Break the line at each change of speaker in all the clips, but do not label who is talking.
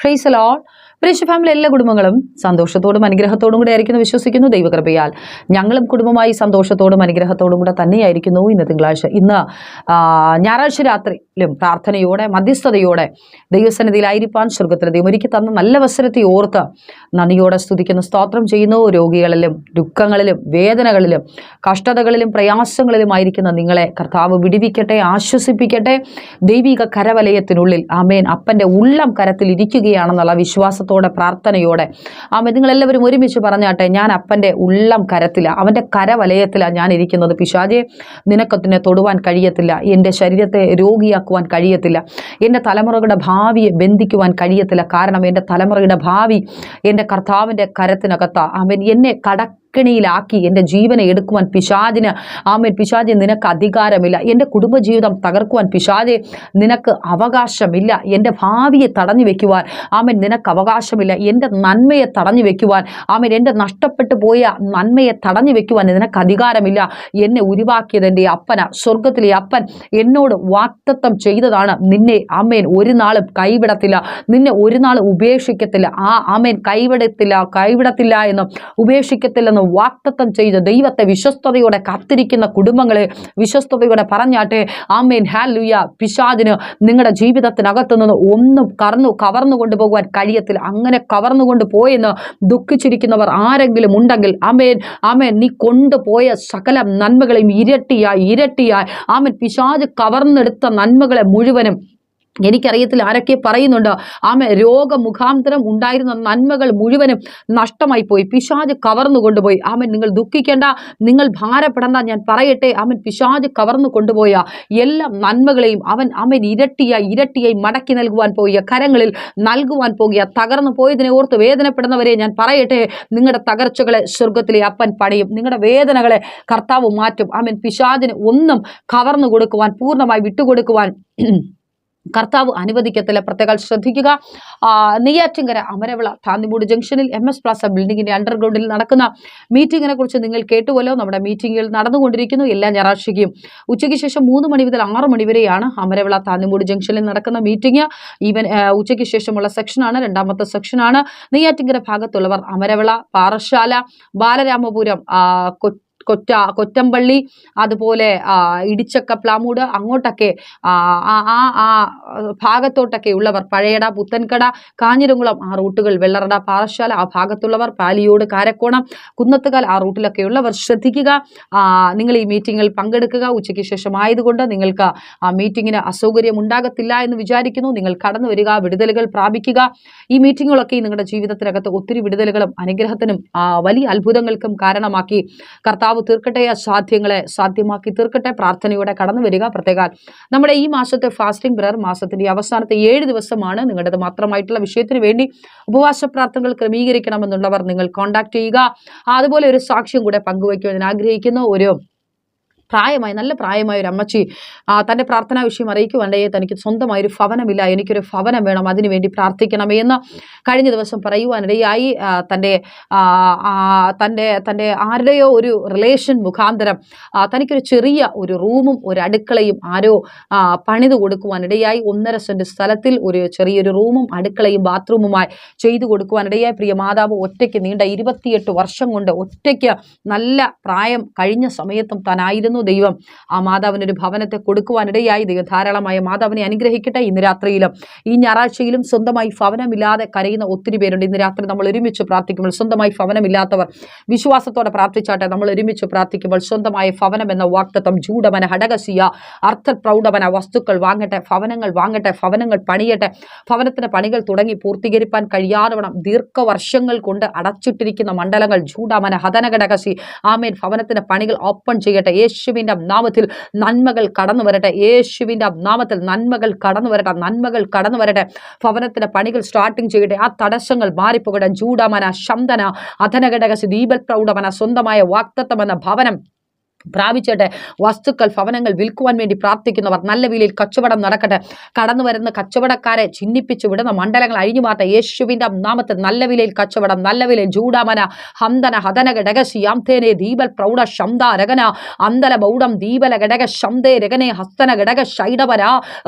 Fries ലോൾ ബ്രിഷ് family എല്ലാ കുടുംബങ്ങളും സന്തോഷത്തോടും അനുഗ്രഹത്തോടും കൂടെ ആയിരിക്കുന്നു വിശ്വസിക്കുന്നു. ദൈവകൃപയാൽ ഞങ്ങളും കുടുംബമായി സന്തോഷത്തോടും അനുഗ്രഹത്തോടും കൂടെ തന്നെയായിരിക്കുന്നു ഇന്ന് തിങ്കളാഴ്ച. ഇന്ന് ഞായറാഴ്ച ഞായറാഴ്ച രാത്രിയിലും പ്രാർത്ഥനയോടെ മധ്യസ്ഥതയോടെ ദൈവസന്നിധിയിലായിരിക്കാൻ സ്വർഗത്തിൽ ദൈവം ഒരുക്കി തന്ന നല്ല അവസരത്തെ ഓർത്ത് നന്ദിയോടെ സ്തുതിക്കുന്ന. സ്തോത്രം ചെയ്യുന്നു രോഗികളിലും ദുഃഖങ്ങളിലും വേദനകളിലും കഷ്ടതകളിലും പ്രയാസങ്ങളിലുമായിരിക്കുന്ന നിങ്ങളെ കർത്താവ് വിടിവിക്കട്ടെ ആശ്വസിപ്പിക്കട്ടെ. ദൈവിക കരവലയത്തിനുള്ളിൽ ആമേൻ അപ്പന്റെ ഉള്ളം കരത്തിൽ ഇരിക്കുകയാണെന്നുള്ള വിശ്വാസത്തോടെ പ്രാർത്ഥനയോടെ. ആമേൻ നിങ്ങളെല്ലാവരും ഒരുമിച്ച് പറഞ്ഞാട്ടെ ഞാൻ അപ്പന്റെ ഉള്ളം കരത്തിലാണ് അവന്റെ കരവലയത്തിലാണ് ഞാൻ ഇരിക്കുന്നത്. പിശാചെ നിനക്കത്തിനെ തൊടുവാൻ കഴിയത്തില്ല. എന്റെ ശരീരത്തെ രോഗിയാക്കുവാൻ കഴിയത്തില്ല. എന്റെ തലമുറകളുടെ ഭാവിയെ ബന്ധിക്കുവാൻ കഴിയത്തില്ല. കാരണം എന്റെ തലമുറയുടെ ഭാവി എന്റെ കർത്താവിന്റെ കരത്തിനകത്താണ് അവൻ എന്നെ കടക്കിണിയിലാക്കി എന്റെ ജീവനെ എടുക്കുവാൻ പിശാദിന് ആമേൻ. പിശാദി നിനക്ക് അധികാരമില്ല. എന്റെ കുടുംബജീവിതം തകർക്കുവാൻ പിശാദെ നിനക്ക് അവകാശമില്ല. എന്റെ ഭാവിയെ തടഞ്ഞു വെക്കുവാൻ. ആമേൻ. നിനക്ക് അവകാശമില്ല. എന്റെ നന്മയെ തടഞ്ഞു വെക്കുവാൻ. ആമേൻ. എന്റെ നഷ്ടപ്പെട്ടു പോയ നന്മയെ തടഞ്ഞു വെക്കുവാൻ നിനക്ക് അധികാരമില്ല. എന്നെ ഉരുവാക്കിയത് എന്റെ അപ്പന. സ്വർഗത്തിലെ അപ്പൻ എന്നോട് വാക്തത്വം ചെയ്തതാണ് നിന്നെ. അമ്മേൻ ഒരു നാളും കൈവിടത്തില്ല. നിന്നെ ഒരു നാൾ ഉപേക്ഷിക്കത്തില്ല. ആ ആമേൻ. കൈവിടത്തില്ല കൈവിടത്തില്ല എന്നും ഉപേക്ഷിക്കത്തില്ലെന്ന് വാക്തത്വം ചെയ്ത് ദൈവത്തെ വിശ്വസ്തയോടെ കാത്തിരിക്കുന്ന കുടുംബങ്ങളെ വിശ്വസ്തയോടെ പറഞ്ഞാട്ടെ ആമേൻ ഹാലുയ പിശാദിന് നിങ്ങളുടെ ജീവിതത്തിനകത്തു നിന്ന് ഒന്നും കറന്നു കവർന്നു കൊണ്ടുപോകുവാൻ കഴിയത്തില്ല. അങ്ങനെ കവർന്നു കൊണ്ടുപോയെന്ന് ദുഃഖിച്ചിരിക്കുന്നവർ ആരെങ്കിലും ഉണ്ടെങ്കിൽ ആമേൻ ആമേൻ നീ കൊണ്ടുപോയ സകല നന്മകളെയും ഇരട്ടിയായി ഇരട്ടിയായി. ആമേൻ പിശാജ് കവർന്നെടുത്ത നന്മകളെ മുഴുവനും എനിക്കറിയത്തില്ല. ആരൊക്കെ പറയുന്നുണ്ട് ആമ രോഗമുഖാന്തരം ഉണ്ടായിരുന്ന നന്മകൾ മുഴുവനും നഷ്ടമായി പോയി. പിശാജ് കവർന്നു കൊണ്ടുപോയി. ആമൻ നിങ്ങൾ ദുഃഖിക്കേണ്ട നിങ്ങൾ ഭാരപ്പെടേണ്ട ഞാൻ പറയട്ടെ. അവൻ പിശാജ് കവർന്നു കൊണ്ടുപോയ എല്ലാ നന്മകളെയും അവൻ അവൻ ഇരട്ടിയായി ഇരട്ടിയായി മടക്കി നൽകുവാൻ പോയ കരങ്ങളിൽ നൽകുവാൻ പോകുക. തകർന്നു പോയതിനെ ഓർത്ത് വേദനപ്പെടുന്നവരെ ഞാൻ പറയട്ടെ. നിങ്ങളുടെ തകർച്ചകളെ സ്വർഗത്തിലെ അപ്പൻ പണിയും. നിങ്ങളുടെ വേദനകളെ കർത്താവ് മാറ്റും. അവൻ പിശാജിന് ഒന്നും കവർന്നു കൊടുക്കുവാൻ പൂർണമായി വിട്ടുകൊടുക്കുവാൻ കർത്താവ് അനുവദിക്കത്തില്ല. പ്രത്യേകം ശ്രദ്ധിക്കുക. നെയ്യാറ്റിങ്കര അമരവിള താന്നിമൂട് ജംഗ്ഷനിൽ എം എസ് പ്ലാസ ബിൽഡിങ്ങിന്റെ അണ്ടർഗ്രൗണ്ടിൽ നടക്കുന്ന മീറ്റിങ്ങിനെ കുറിച്ച് നിങ്ങൾ കേട്ടുവല്ലോ. നമ്മുടെ മീറ്റിംഗുകൾ നടന്നുകൊണ്ടിരിക്കുന്നു. എല്ലാ ഞായറാഴ്ചയ്ക്കും ഉച്ചയ്ക്ക് ശേഷം മൂന്ന് മണി മുതൽ ആറ് മണി വരെയാണ് അമരവിള താന്നിമൂട് ജംഗ്ഷനിൽ നടക്കുന്ന മീറ്റിംഗ് ഈവൻ ഉച്ചയ്ക്ക് ശേഷമുള്ള സെക്ഷനാണ് രണ്ടാമത്തെ സെക്ഷനാണ് നെയ്യാറ്റിങ്കര ഭാഗത്തുള്ളവർ അമരവിള പാറശാല ബാലരാമപുരം ആ, കൊ കൊറ്റ കൊറ്റമ്പള്ളി അതുപോലെ ഇടിച്ചക്ക പ്ലാമൂട് അങ്ങോട്ടൊക്കെ ആ ആ ഭാഗത്തോട്ടൊക്കെ ഉള്ളവർ പഴയട പുത്തൻകട കാഞ്ഞിരംകുളം ആ റൂട്ടുകൾ വെള്ളറട പാറശാല ആ ഭാഗത്തുള്ളവർ പാലിയോട് കാരക്കോണം കുന്നത്തുകാൽ ആ റൂട്ടിലൊക്കെ ഉള്ളവർ ശ്രദ്ധിക്കുക. നിങ്ങൾ ഈ മീറ്റിങ്ങിൽ പങ്കെടുക്കുക. ഉച്ചയ്ക്ക് ശേഷം ആയതുകൊണ്ട് നിങ്ങൾക്ക് ആ മീറ്റിങ്ങിന് അസൗകര്യം ഉണ്ടാകത്തില്ല എന്ന് വിചാരിക്കുന്നു. നിങ്ങൾ കടന്നു വരിക വിടുതലുകൾ പ്രാപിക്കുക. ഈ മീറ്റിങ്ങുകളൊക്കെ നിങ്ങളുടെ ജീവിതത്തിനകത്ത് ഒത്തിരി വിടുതലുകളും അനുഗ്രഹത്തിനും വലിയ അത്ഭുതങ്ങൾക്കും കാരണമാക്കി കർത്താവ് തീർക്കട്ടെ അസാധ്യങ്ങളെ സാധ്യമാക്കി തീർക്കട്ടെ. പ്രാർത്ഥനയോടെ കടന്നു വരിക. പ്രത്യേക നമ്മുടെ ഈ മാസത്തെ ഫാസ്റ്റിംഗ് പ്രയർ മാസത്തിന്റെ അവസാനത്തെ ഏഴ് ദിവസമാണ് നിങ്ങളുടേത് മാത്രമായിട്ടുള്ള വിഷയത്തിന് വേണ്ടി ഉപവാസ പ്രാർത്ഥനകൾ ക്രമീകരിക്കണമെന്നുള്ളവർ നിങ്ങൾ കോൺടാക്ട് ചെയ്യുക. അതുപോലെ ഒരു സാക്ഷ്യം കൂടെ പങ്കുവയ്ക്കുവാൻ ആഗ്രഹിക്കുന്നു. ഒരു പ്രായമായി നല്ല പ്രായമായ ഒരു അമ്മച്ചി തന്റെ പ്രാർത്ഥനാ വിഷയം അറിയിക്കുവാണ്ടേ തനിക്ക് സ്വന്തമായ ഒരു ഭവനമില്ല. എനിക്കൊരു ഭവനം വേണം അതിനുവേണ്ടി പ്രാർത്ഥിക്കണം എന്ന് കഴിഞ്ഞ ദിവസം പറയുവാനിടയായി തന്റെ തന്റെ തന്റെ ആരുടെയോ ഒരു റിലേഷൻ മുഖാന്തരം തനിക്കൊരു ചെറിയ ഒരു റൂമും ഒരു അടുക്കളയും ആരോ പണിത് കൊടുക്കുവാനിടയായി ഒന്നര സെന്റ് സ്ഥലത്തിൽ ഒരു ചെറിയൊരു റൂമും അടുക്കളയും ബാത്റൂമുമായി ചെയ്തു കൊടുക്കുവാനിടയായി. പ്രിയ മാതാവ് ഒറ്റയ്ക്ക് നീണ്ട ഇരുപത്തിയെട്ട് വർഷം കൊണ്ട് ഒറ്റയ്ക്ക് നല്ല പ്രായം കഴിഞ്ഞ സമയത്തും താനായിരുന്നു. ദൈവം ആ മാതാവിന് ഒരു ഭവനത്തെ കൊടുക്കുവാനിടയായി ദൈവം. ധാരാളമായ മാതാവിനെ അനുഗ്രഹിക്കട്ടെ ഇന്ന് രാത്രിയിലും. ഈ ഞായറാഴ്ചയിലും സ്വന്തമായി ഭവനമില്ലാതെ കരയുന്ന ഒത്തിരി പേരുണ്ട്. ഇന്ന് രാത്രി നമ്മൾ ഒരുമിച്ച് പ്രാർത്ഥിക്കുമ്പോൾ സ്വന്തമായി ഭവനമില്ലാത്തവർ വിശ്വാസത്തോടെ പ്രാർത്ഥിച്ചാട്ടെ നമ്മൾ ഒരുമിച്ച് പ്രാർത്ഥിക്കുമ്പോൾ സ്വന്തമായ ഭവനം എന്ന വാക്തത്വം ചൂടമന ഹടകസിയ അർത്ഥ പ്രൗഢവന വസ്തുക്കൾ വാങ്ങട്ടെ ഭവനങ്ങൾ വാങ്ങട്ടെ ഭവനങ്ങൾ പണിയട്ടെ. ഭവനത്തിന് പണികൾ തുടങ്ങി പൂർത്തീകരിപ്പാൻ കഴിയാതവണം ദീർഘവർഷങ്ങൾ കൊണ്ട് അടച്ചിട്ടിരിക്കുന്ന മണ്ഡലങ്ങൾ ജൂഡമന ഹതനഘടകസി ആമേൻ. ഭവനത്തിന് പണികൾ ഓപ്പൺ ചെയ്യട്ടെ. യേശുവിന്റെ നാമത്തിൽ നന്മകൾ കടന്നു വരട്ടെ. യേശുവിന്റെ നാമത്തിൽ നന്മകൾ കടന്നു വരട്ടെ. നന്മകൾ കടന്നു വരട്ടെ. ഭവനത്തിന്റെ പണികൾ സ്റ്റാർട്ടിങ് ചെയ്യട്ടെ. ആ തടസ്സങ്ങൾ മാറിപ്പോകട്ടെ. ചൂടാമന ശന്തന അധനഘടകസി ദീപൽ പ്രൗഢമന സ്വന്തമായ വാക്തത്വമെന്ന ഭവനം പ്രാപിച്ചട്ടെ. വസ്തുക്കൾ ഭവനങ്ങൾ വിൽക്കുവാൻ വേണ്ടി പ്രാർത്ഥിക്കുന്നവർ നല്ല വിലയിൽ കച്ചവടം നടക്കട്ടെ. കടന്നു വരുന്ന കച്ചവടക്കാരെ ചിഹ്നിപ്പിച്ചു വിടുന്ന മണ്ഡലങ്ങൾ അഴിഞ്ഞു മാറ്റ. യേശുവിന്റെ നാമത്തിൽ നല്ല വിലയിൽ കച്ചവടം നല്ല വിലയിൽ ജൂഡാമന ഹന്തന ഹതന ഘടകശി അംധേനെ ദീപൽ പ്രൗഢ ശംദ രഗന. അന്തല ബൗഢം ദീപല ഘടക ശംദേ രഗനെ ഹസ്തന ഘടക ശൈഡവര.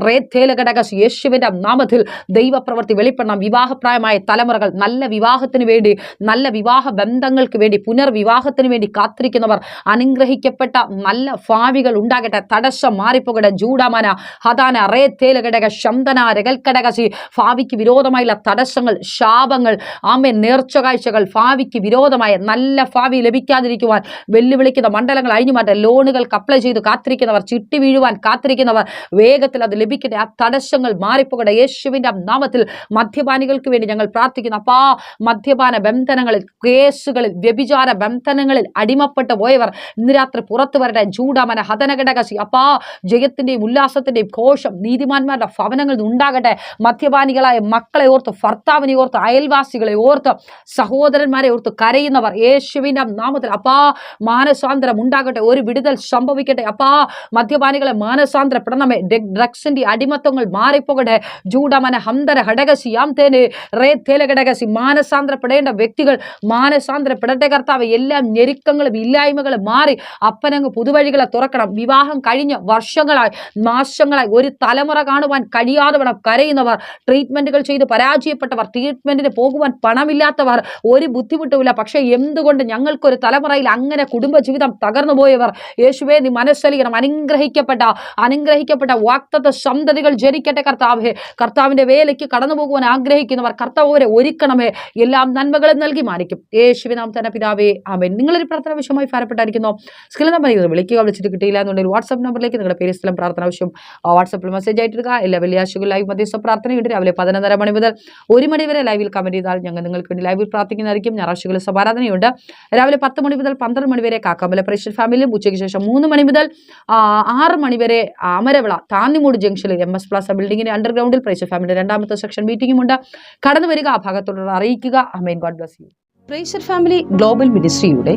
റേത്തേല ഘടകശി യേശുവിന്റെ നാമത്തിൽ ദൈവപ്രവൃത്തി വെളിപ്പെടണം വിവാഹപ്രായമായ തലമുറകൾ നല്ല വിവാഹത്തിന് വേണ്ടി നല്ല വിവാഹ ബന്ധങ്ങൾക്ക് വേണ്ടി പുനർവിവാഹത്തിന് വേണ്ടി കാത്തിരിക്കുന്നവർ അനുഗ്രഹിക്കപ്പെട്ട നല്ല ഭാവികൾ ഉണ്ടാകട്ടെ. തടസ്സം മാറിപ്പോകട്ടെ. ജൂഡമന ഹതാന റേത്തേല ഘടക ശംദന രകൽക്കടകശി ഭാവിക്ക് വിരോധമായുള്ള തടസ്സങ്ങൾ ശാപങ്ങൾ ആമേ നേർച്ച കാഴ്ചകൾ ഭാവിക്ക് വിരോധമായ നല്ല ഭാവി ലഭിക്കാതിരിക്കുവാൻ വെല്ലുവിളിക്കുന്ന മണ്ഡലങ്ങൾ അഴിഞ്ഞു മാറ്റാൻ ലോണുകൾക്ക് അപ്ലൈ ചെയ്ത് കാത്തിരിക്കുന്നവർ ചിട്ടി വീഴുവാൻ കാത്തിരിക്കുന്നവർ വേഗത്തിൽ അത് ലഭിക്കട്ടെ. ആ തടസ്സങ്ങൾ മാറിപ്പോകട്ടെ. യേശുവിന്റെ നാമത്തിൽ മദ്യപാനികൾക്ക് വേണ്ടി ഞങ്ങൾ പ്രാർത്ഥിക്കുന്നു. അപ്പാ മദ്യപാന ബന്ധനങ്ങളിൽ കേസുകളിൽ വ്യഭിചാര ബന്ധനങ്ങളിൽ അടിമപ്പെട്ടു പോയവർ ഇന്ന് രാത്രി പുറത്തു വരട്ടെ. ചൂടാമന ഹതനഘടകസി അപ്പാ ജയത്തിന്റെയും ഉല്ലാസത്തിന്റെയും ഘോഷം നീതിമാന്മാരുടെ ഭവനങ്ങളിൽ നിന്ന് ഉണ്ടാകട്ടെ. മദ്യപാനികളായ മക്കളെ ഓർത്ത് ഭർത്താവിനെ ഓർത്ത് അയൽവാസികളെ ഓർത്ത് സഹോദരന്മാരെ ഓർത്ത് കരയുന്നവർ യേശുവിന്റെ നാമത്തിൽ. അപ്പാ മാനസാന്തരം ഉണ്ടാകട്ടെ. ഒരു വിടുതൽ സംഭവിക്കട്ടെ. അപ്പാ മദ്യപാനികളെ മാനസാന്തരപ്പെടണമേ ഡ്രഗ്സിന്റെ അടിമത്വങ്ങൾ മാറിപ്പോകട്ടെ. ചൂടാമന ഹന്തര ഹടകസി യാം തേനെ റേ തേല ഘടകസി മാനസാന്തരപ്പെടേണ്ട വ്യക്തികൾ മാനസാന്തരപ്പെടട്ടെ കർത്താവ്. എല്ലാ ഞെരുക്കങ്ങളും ഇല്ലായ്മകളും മാറി അപ്പനങ്ങ് പുതുവഴികളെ തുറക്കണം. വിവാഹം കഴിഞ്ഞ് വർഷങ്ങളായി മാസങ്ങളായി ഒരു തലമുറ കാണുവാൻ കഴിയാതെ വേണം കരയുന്നവർ ട്രീറ്റ്മെന്റുകൾ ചെയ്ത് പരാജയപ്പെട്ടവർ ട്രീറ്റ്മെന്റിന് പോകുവാൻ പണമില്ലാത്തവർ ഒരു ബുദ്ധിമുട്ടുമില്ല. പക്ഷേ എന്തുകൊണ്ട് ഞങ്ങൾക്കൊരു തലമുറയിൽ അങ്ങനെ കുടുംബജീവിതം തകർന്നു പോയവർ? യേശുവേ നീ മനസ്സലിയണം. അനുഗ്രഹിക്കപ്പെട്ട അനുഗ്രഹിക്കപ്പെട്ട വാക്തത്വ സന്തതികൾ ജനിക്കട്ടെ കർത്താവേ. കർത്താവിന്റെ വേലയ്ക്ക് കടന്നു പോകുവാൻ ആഗ്രഹിക്കുന്നവർ കർത്താവരെ ഒരുക്കണമേ. എല്ലാം നന്മകളും നൽകി മാനിക്കും. യേശുവിനാം തന്നെ പിതാവേ ആമേൻ. നിങ്ങളൊരു പ്രാർത്ഥന വിഷയമായി ഫലപ്പെട്ടായിരിക്കുന്നു സ്കിൽ നമ്പർ നിങ്ങൾ വിളിക്കുക വിളിച്ചിട്ട് കിട്ടിയില്ല എന്നുണ്ടെങ്കിൽ വാട്സ്ആപ്പ് നമ്പറിലേക്ക് നിങ്ങളുടെ പേര് സ്ഥലം പ്രാർത്ഥന ആവശ്യം വാട്സപ്പിൽ മെസ്സേജ് ആയിട്ടിടുക എല്ലാ വെള്ളിയാഴ്ചകൾ ലൈവ് മധ്യസ്ഥ പ്രാർത്ഥനയുണ്ട് രാവിലെ പതിനൊന്നര മണി മുതൽ ഒരു മണി വരെ ലൈവിൽ കമന്റ് ചെയ്താൽ ഞങ്ങൾ നിങ്ങൾക്ക് വേണ്ടി ലൈവിൽ പ്രാർത്ഥിക്കുന്നതായിരിക്കും. ഞായറാഴ്ചകളിൽ സമാരാധനയുണ്ട്. രാവിലെ പത്ത് മണി മുതൽ പന്ത്രണ്ട് മണി വരെ കാക്കാമല പ്രേഷൻ ഫാമിലിയും ഉച്ചയ്ക്ക് ശേഷം മൂന്ന് മണി മുതൽ ആറ് മണി വരെ അമരവിള താന്നിമൂട് ജംഗ്ഷനിൽ എം എസ് പ്ലാസ ബിൽഡിങ്ങിന്റെ അണ്ടർഗ്രൗണ്ടിൽ പ്രേഷൻ ഫാമിലിയുടെ രണ്ടാമത്തെ സെക്ഷൻ മീറ്റിംഗുമുണ്ട് കടന്നു വരിക ആ ഭാഗത്തോട് അറിയിക്കുക. Amen God bless you പ്രേഷർ family global മിനിസ്ട്രിയുടെ